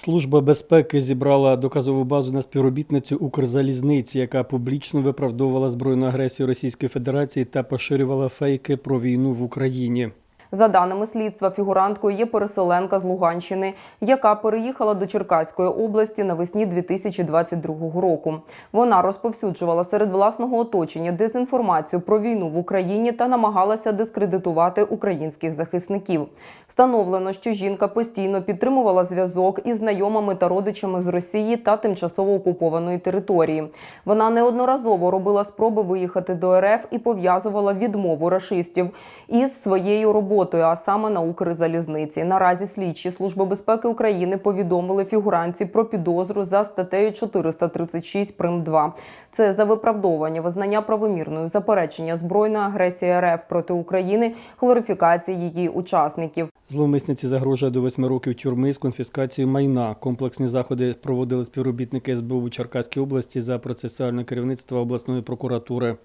Служба безпеки зібрала доказову базу на співробітницю Укрзалізниці, яка публічно виправдовувала збройну агресію Російської Федерації та поширювала фейки про війну в Україні. За даними слідства, фігуранткою є переселенка з Луганщини, яка переїхала до Черкаської області навесні 2022 року. Вона розповсюджувала серед власного оточення дезінформацію про війну в Україні та намагалася дискредитувати українських захисників. Встановлено, що жінка постійно підтримувала зв'язок із знайомими та родичами з Росії та тимчасово окупованої території. Вона неодноразово робила спроби виїхати до РФ і пов'язувала відмову рашистів із своєю роботою, а саме на Укрзалізниці. Наразі слідчі Служби безпеки України повідомили фігуранці про підозру за статтею 436 прим. 2. Це за виправдовування, визнання правомірною, заперечення збройної агресії РФ проти України, глорифікації її учасників. Зловмисниці загрожує до восьми років тюрми з конфіскацією майна. Комплексні заходи проводили співробітники СБУ Черкаській області за процесуальне керівництво обласної прокуратури.